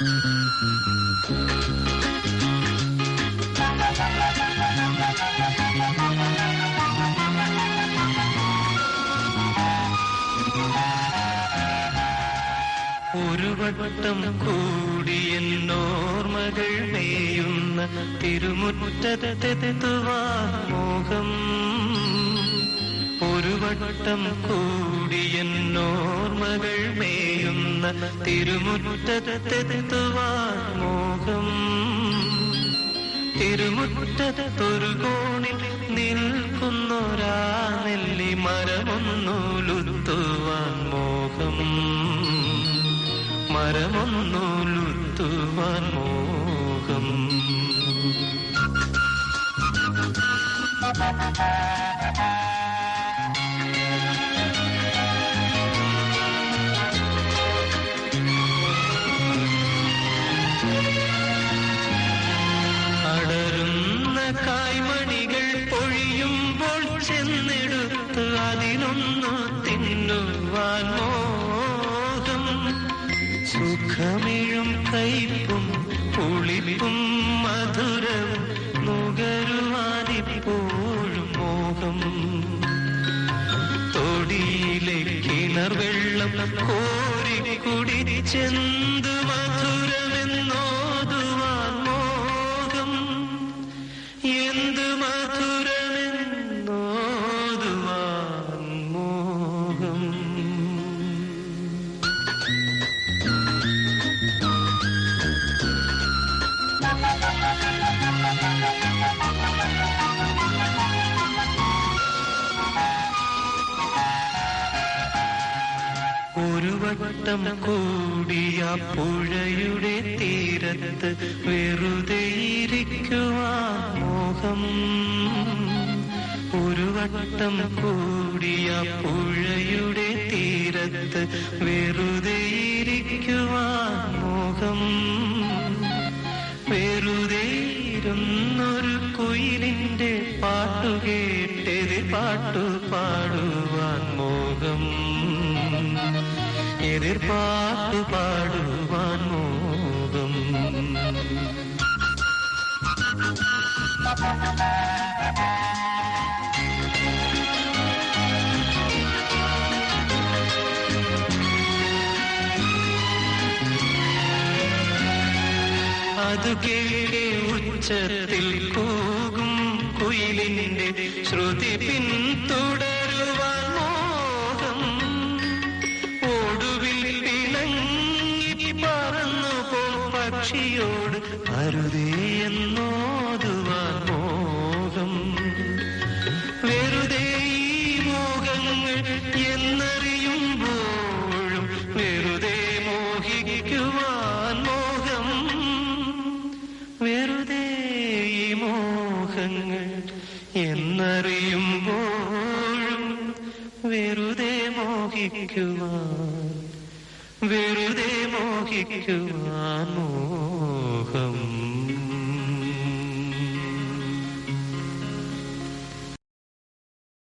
ഒരു വട്ടം കൂടിയെന്നോർമകൾ മേയുന്ന തിരുമുറ്റത്തെത്തുവാൻ മോഹം. ഒരു വട്ടം കൂടിയെന്നോർമകൾ മേയുന്ന തിരുമുറ്റത്തെത്തുവാൻ മോഹം. തിരുമുറ്റത്തൊരു കോണിൽ നിൽക്കുന്നൊരാ നെല്ലി മരമൊന്നുലുത്തുവാൻ മോഹം. മരമൊന്നുലുത്തുവാൻ മോഹം. അടരുന്ന സുഖമിഴും കയ്പും പുളിപ്പും മധുരവും നുകരുവാനിപ്പോഴും മോഹം. തൊടിയിലെ കിണർ വെള്ളം കോരി കുടിച്ചെന്ത് ഒരു വട്ടം കൂടിയ പുഴയുടെ തീരത്ത് വെറുതെ ഇരിക്കുവാൻ മോഹം. ഒരു വട്ടം കൂടിയ പുഴയുടെ തീരത്ത് വെറുതെ ഇരിക്കുവാൻ മോഹം. വെറുതെ ഇരുന്നൊരു കുയിലിന്റെ പാട്ടു കേട്ടെതിർ പാട്ടു പാടുവാൻ മോഹം. എതിർപ്പാട്ടു പാടുവാൻ മോഹം. അത് കേൾക്കെ ഉച്ചത്തിൽ പോകും കുയിലിന്റെ ശ്രുതി പിന്തുടരുവാൻ പക്ഷിയോട് അരുതേ എന്നോതുവാൻ മോഹം. വെറുതെ മോഹങ്ങൾ എന്നറിയുമ്പോഴും വെറുതെ മോഹിക്കുവാൻ മോഹം. വെറുതെ മോഹങ്ങൾ എന്നറിയുമ്പോഴും വെറുതെ മോഹിക്കുവാൻ വെറുതെ മോഹിക്കുവാൻ മോഹം